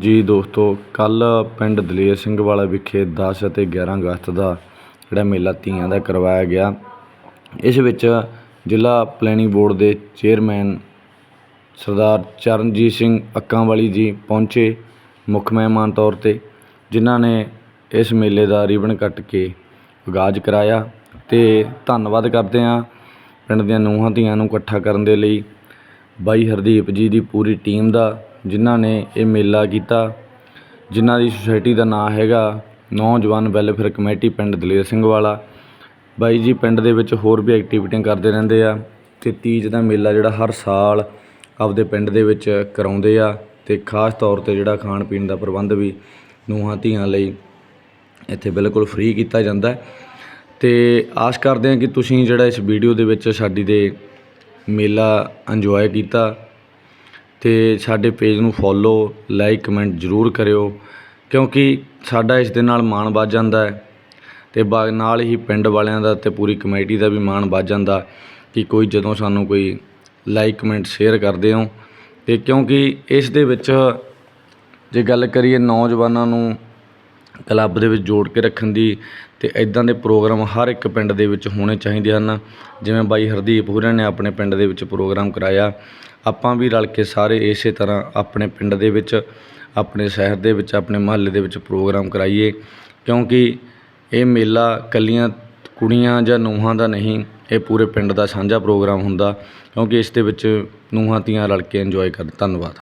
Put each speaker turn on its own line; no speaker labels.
ਜੀ ਦੋਸਤੋ ਕੱਲ ਪਿੰਡ ਦਲੇਰ ਸਿੰਘ ਵਾਲਾ ਵਿਖੇ 10 ਅਤੇ 11 ਅਗਸਤ ਦਾ ਜਿਹੜਾ ਮੇਲਾ ਧੀਆਂ ਦਾ ਕਰਵਾਇਆ ਗਿਆ। ਇਸ ਵਿੱਚ ਜ਼ਿਲ੍ਹਾ ਪਲੈਨਿੰਗ ਬੋਰਡ ਦੇ ਚੇਅਰਮੈਨ ਸਰਦਾਰ ਚਰਨਜੀਤ ਸਿੰਘ ਅੱਕਾਂਵਾਲੀ ਜੀ ਪਹੁੰਚੇ ਮੁੱਖ ਮਹਿਮਾਨ ਤੌਰ 'ਤੇ, ਜਿਨ੍ਹਾਂ ਨੇ ਇਸ ਮੇਲੇ ਦਾ ਰਿਬਨ ਕੱਟ ਕੇ ਆਗਾਜ਼ ਕਰਾਇਆ ਤੇ ਧੰਨਵਾਦ ਕਰਦੇ ਹਾਂ ਪਿੰਡ ਦੀਆਂ ਨੂੰਹਾਂ ਧੀਆਂ ਨੂੰ ਇਕੱਠਾ ਕਰਨ ਦੇ ਲਈ। ਬਾਈ ਹਰਦੀਪ ਜੀ ਦੀ ਪੂਰੀ ਟੀਮ ਦਾ ਜਿਨ੍ਹਾਂ ਨੇ ਇਹ ਮੇਲਾ ਕੀਤਾ, ਜਿਨ੍ਹਾਂ ਦੀ ਸੁਸਾਇਟੀ ਦਾ ਨਾਂ ਹੈਗਾ ਨੌਜਵਾਨ ਵੈਲਫੇਅਰ ਕਮੇਟੀ ਪਿੰਡ ਦਲੇਰ ਸਿੰਘ ਵਾਲਾ। ਬਾਈ ਜੀ, ਪਿੰਡ ਦੇ ਵਿੱਚ ਹੋਰ ਵੀ ਐਕਟੀਵਿਟੀਆਂ ਕਰਦੇ ਰਹਿੰਦੇ ਆ ਅਤੇ ਤੀਜ ਦਾ ਮੇਲਾ ਜਿਹੜਾ ਹਰ ਸਾਲ ਆਪਦੇ ਪਿੰਡ ਦੇ ਵਿੱਚ ਕਰਾਉਂਦੇ ਆ ਅਤੇ ਖਾਸ ਤੌਰ ਤੇ ਜਿਹੜਾ ਖਾਣ ਪੀਣ ਦਾ ਪ੍ਰਬੰਧ ਵੀ ਨੂੰਹਾਂ ਧੀਆਂ ਲਈ ਇੱਥੇ ਬਿਲਕੁਲ ਫ੍ਰੀ ਕੀਤਾ ਜਾਂਦਾ ਅਤੇ ਆਸ ਕਰਦੇ ਹਾਂ ਕਿ ਤੁਸੀਂ ਜਿਹੜਾ ਇਸ ਵੀਡੀਓ ਦੇ ਵਿੱਚ ਸਾਡੀ ਦੇ ਮੇਲਾ ਇੰਜੋਏ ਕੀਤਾ। ਅਤੇ ਸਾਡੇ ਪੇਜ ਨੂੰ ਫੋਲੋ ਲਾਈਕ ਕਮੈਂਟ ਜ਼ਰੂਰ ਕਰਿਓ, ਕਿਉਂਕਿ ਸਾਡਾ ਇਸ ਦੇ ਨਾਲ ਮਾਣ ਵੱਧ ਜਾਂਦਾ ਹੈ ਤੇ ਬਾ, ਨਾਲ ਹੀ ਪਿੰਡ ਵਾਲਿਆਂ ਦਾ ਅਤੇ ਪੂਰੀ ਕਮੇਟੀ ਦਾ ਵੀ ਮਾਣ ਵੱਧ ਜਾਂਦਾ ਕਿ ਕੋਈ ਜਦੋਂ ਸਾਨੂੰ ਕੋਈ ਲਾਈਕ ਕਮੈਂਟ ਸ਼ੇਅਰ ਕਰਦੇ ਹੋ। ਅਤੇ ਕਿਉਂਕਿ ਇਸ ਦੇ ਵਿੱਚ ਜੇ ਗੱਲ ਕਰੀਏ ਨੌਜਵਾਨਾਂ ਨੂੰ ਕਲੱਬ ਦੇ ਵਿੱਚ ਜੋੜ ਕੇ ਰੱਖਣ ਦੀ ਅਤੇ ਇੱਦਾਂ ਦੇ ਪ੍ਰੋਗਰਾਮ ਹਰ ਇੱਕ ਪਿੰਡ ਦੇ ਵਿੱਚ ਹੋਣੇ ਚਾਹੀਦੇ ਹਨ। ਜਿਵੇਂ ਬਾਈ ਹਰਦੀਪ ਹੋਰਾਂ ਨੇ ਆਪਣੇ ਪਿੰਡ ਦੇ ਵਿੱਚ ਪ੍ਰੋਗਰਾਮ ਕਰਾਇਆ। ਆਪਾਂ ਵੀ ਰਲ ਕੇ ਸਾਰੇ ਇਸੇ ਤਰ੍ਹਾਂ ਆਪਣੇ ਪਿੰਡ ਦੇ ਵਿੱਚ, ਆਪਣੇ ਸ਼ਹਿਰ ਦੇ ਵਿੱਚ, ਆਪਣੇ ਮੁਹੱਲੇ ਦੇ ਵਿੱਚ ਪ੍ਰੋਗਰਾਮ ਕਰਾਈਏ। ਕਿਉਂਕਿ ਇਹ ਮੇਲਾ ਇਕੱਲੀਆਂ ਕੁੜੀਆਂ ਜਾਂ ਨੂੰਹਾਂ ਦਾ ਨਹੀਂ, ਇਹ ਪੂਰੇ ਪਿੰਡ ਦਾ ਸਾਂਝਾ ਪ੍ਰੋਗਰਾਮ ਹੁੰਦਾ। ਕਿਉਂਕਿ ਇਸ ਦੇ ਵਿੱਚ ਨੂੰਹਾਂ ਧੀਆਂ ਰਲ ਕੇ ਇੰਜੋਏ ਕਰ ਧੰਨਵਾਦ।